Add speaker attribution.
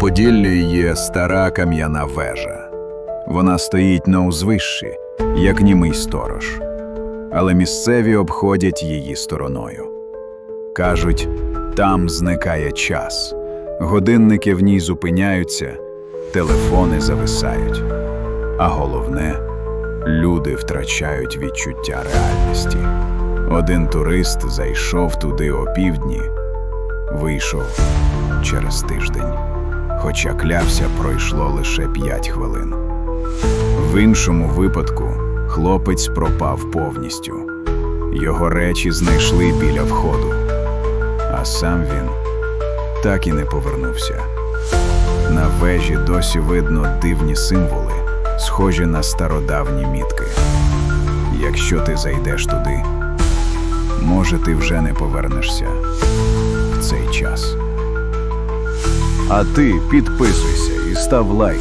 Speaker 1: Поділлі є стара кам'яна вежа. Вона стоїть на узвищі, як німий сторож, але місцеві обходять її стороною. Кажуть, там зникає час, годинники в ній зупиняються, телефони зависають. А головне, люди втрачають відчуття реальності. Один турист зайшов туди опівдні, вийшов через тиждень. Хоча клявся, пройшло лише п'ять хвилин. В іншому випадку хлопець пропав повністю. Його речі знайшли біля входу, а сам він так і не повернувся. На вежі досі видно дивні символи, схожі на стародавні мітки. Якщо ти зайдеш туди, може ти вже не повернешся
Speaker 2: А ти підписуйся і став лайк.